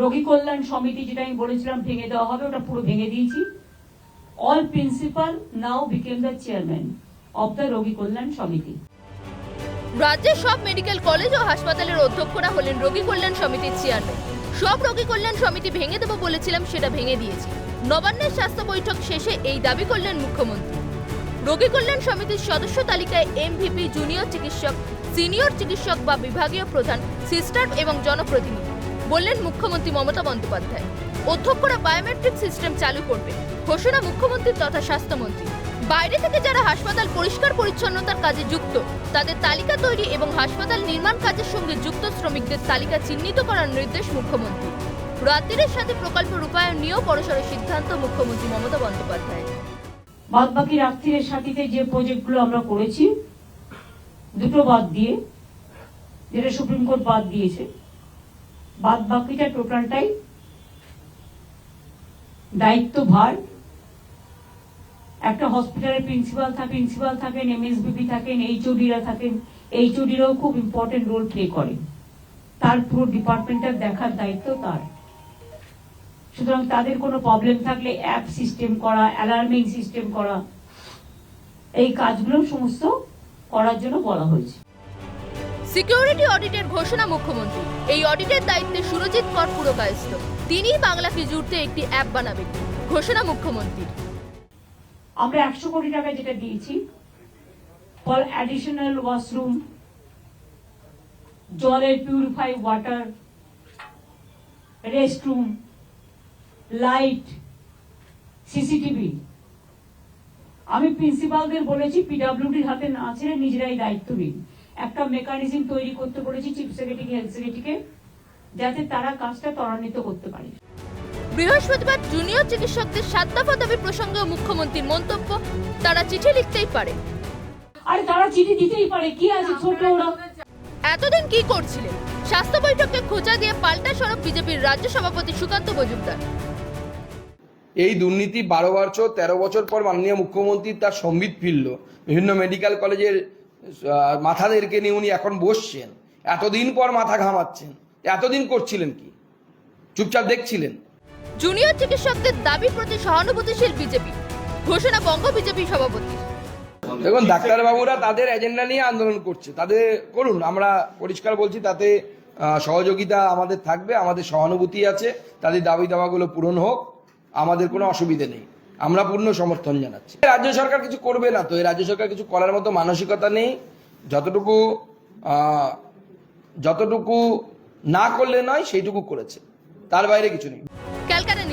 রোগী কল্যাণ সমিতি যেটা আমি বলেছিলাম ভেঙে দেওয়া হবে, ওটা পুরো ভেঙে দিয়েছি। All principal now became the chairman of the রোগী কল্যাণ সমিতি। রাজ্যের সব মেডিকেল কলেজ ও হাসপাতালের অধ্যক্ষরা হলেন রোগী কল্যাণ সমিতির চেয়ারম্যান সব রোগী কল্যাণ সমিতি ভেঙে দেবো বলেছিলাম, সেটা ভেঙে দিয়েছি। নবান্নের স্বাস্থ্য বৈঠক শেষে এই দাবি করলেন মুখ্যমন্ত্রী। রোগী কল্যাণ সমিতির সদস্য তালিকায় এমভিপি, জুনিয়র চিকিৎসক, সিনিয়র চিকিৎসক বা বিভাগীয় প্রধান, সিস্টার এবং জনপ্রতিনিধি। বললেন মুখ্যমন্ত্রী মমতা বন্দ্যোপাধ্যায়। অধ্যক্ষরা বায়োমেট্রিক সিস্টেম চালু করবে, ঘোষণা মুখ্যমন্ত্রীর তথা স্বাস্থ্যমন্ত্রী। বাইরে থেকে যারা হাসপাতাল পরিষ্কার পরিচ্ছন্নতার কাজে যুক্ত, তাদের তালিকা তৈরি এবং হাসপাতাল নির্মাণ কাজের সঙ্গে যুক্ত শ্রমিকদের তালিকা চিহ্নিত করার নির্দেশ মুখ্যমন্ত্রী। রাত্রির সাথে প্রকল্প রূপায়ণ নিয়েও বড়সড় সিদ্ধান্ত মুখ্যমন্ত্রী মমতা বন্দ্যোপাধ্যায়। বাদ বাকি রাত্রির সাথীতে যে প্রজেক্টগুলো আমরা করেছি, দুটো বাদ দিয়ে, যেটা সুপ্রিম কোর্ট বাদ দিয়েছে বাদ বাকিটা টোটালটাই দায়িত্ব ভার একটা হসপিটালের প্রিন্সিপাল থাকে প্রিন্সিপাল থাকেন, এমএসবিপি থাকেন, এইচওডিরা থাকেন, এইচওডিরাও খুব ইম্পর্টেন্ট রোল প্লে করেন। তার পুরো ডিপার্টমেন্টের দেখার দায়িত্ব তার। সুতরাং তাদের কোনো প্রবলেম থাকলে অ্যাপ সিস্টেম করা অ্যালার্মিং সিস্টেম করা, এই কাজগুলো সমস্ত করার জন্য বলা হয়েছে। সিকিউরিটি অডিটের ঘোষণা মুখ্যমন্ত্রী। এই অডিটের দায়িত্বে সুরজিৎ কর পুরকায়স্থ। তিনিই বাংলাকে জুড়তে একটি অ্যাপ বানাবেন। ঘোষণা মুখ্যমন্ত্রীর। আমরা একশো কোটি টাকা যেটা দিয়েছি ফর অ্যাডিশনাল ওয়াশরুম জলের purify water restroom light CCTV আমি প্রিন্সিপালদের বলেছি পিডাব্লিউডির হাতে না ছেড়ে নিজেরাই দায়িত্ব নিন একটা মেকানিজম তৈরি করতে বলেছি চিফ সেক্রেটারি হেলথ সেক্রেটারিকে যাতে তারা কাজটা ত্বরান্বিত করতে পারে। বৃহস্পতিবার জুনিয়র চিকিৎসকদের সাত দফা দাবি প্রসঙ্গে মুখ্যমন্ত্রীর মন্তব্য তারা চিঠি লিখতেই পারে। আরে তারা চিঠি দিতেই পারে কি আছে ছোট ওরা? এতদিন কি করছিলেন? স্বাস্থ্য বৈঠককে খোঁচা দিয়ে পাল্টা সড়ক বিজেপির রাজ্য সভাপতি সুকান্ত মজুমদার। এই দুর্নীতি বারো বছর তেরো বছর পর মাননীয় মুখ্যমন্ত্রী তার সম্বিত ফিরল। বিভিন্ন মেডিকেল কলেজের মাথাদেরকে নিয়ে উনি এখন বসছেন। এতদিন পর মাথা ঘামাচ্ছেন। এতদিন করছিলেন কি? চুপচাপ দেখছিলেন? জুনিয়র চিকিৎসকদের দাবির প্রতি সহানুভূতিশীল বিজেপি। ঘোষণা বঙ্গ বিজেপি সভাপতি। দেখুন ডাক্তারবাবুরা তাদের এজেন্ডা নিয়ে আন্দোলন করছে। তাদের করুন আমরা পরিষ্কার বলছি তাতে সহযোগিতা আমাদের থাকবে আমাদের সহানুভূতি আছে তাদের দাবি দাওয়াগুলো পূরণ হোক আমাদের কোনো অসুবিধে নেই। আমরা পূর্ণ সমর্থন জানাচ্ছি। রাজ্য সরকার কিছু করবে না তো এই রাজ্য সরকার কিছু করার মতো মানসিকতা নেই। যতটুকু যতটুকু না করলে নয়, সেইটুকু করেছে। তার বাইরে কিছু নেই। ক্যালকাটা